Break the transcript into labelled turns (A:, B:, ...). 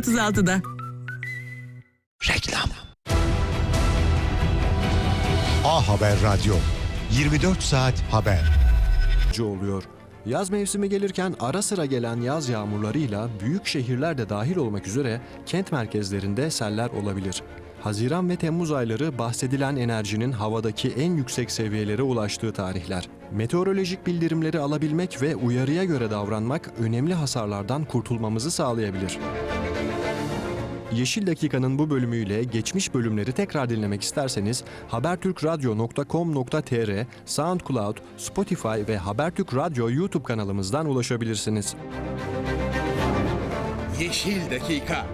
A: 19.36'da.
B: Reklam. A Haber Radyo. 24 saat haber.
C: oluyor. Yaz mevsimi gelirken ara sıra gelen yaz yağmurlarıyla büyük şehirler de dahil olmak üzere kent merkezlerinde seller olabilir. Haziran ve Temmuz ayları bahsedilen enerjinin havadaki en yüksek seviyelere ulaştığı tarihler. Meteorolojik bildirimleri alabilmek ve uyarıya göre davranmak önemli hasarlardan kurtulmamızı sağlayabilir. Yeşil Dakika'nın bu bölümüyle geçmiş bölümleri tekrar dinlemek isterseniz habertürkradyo.com.tr, SoundCloud, Spotify ve Habertürk Radyo YouTube kanalımızdan ulaşabilirsiniz.
D: Yeşil Dakika.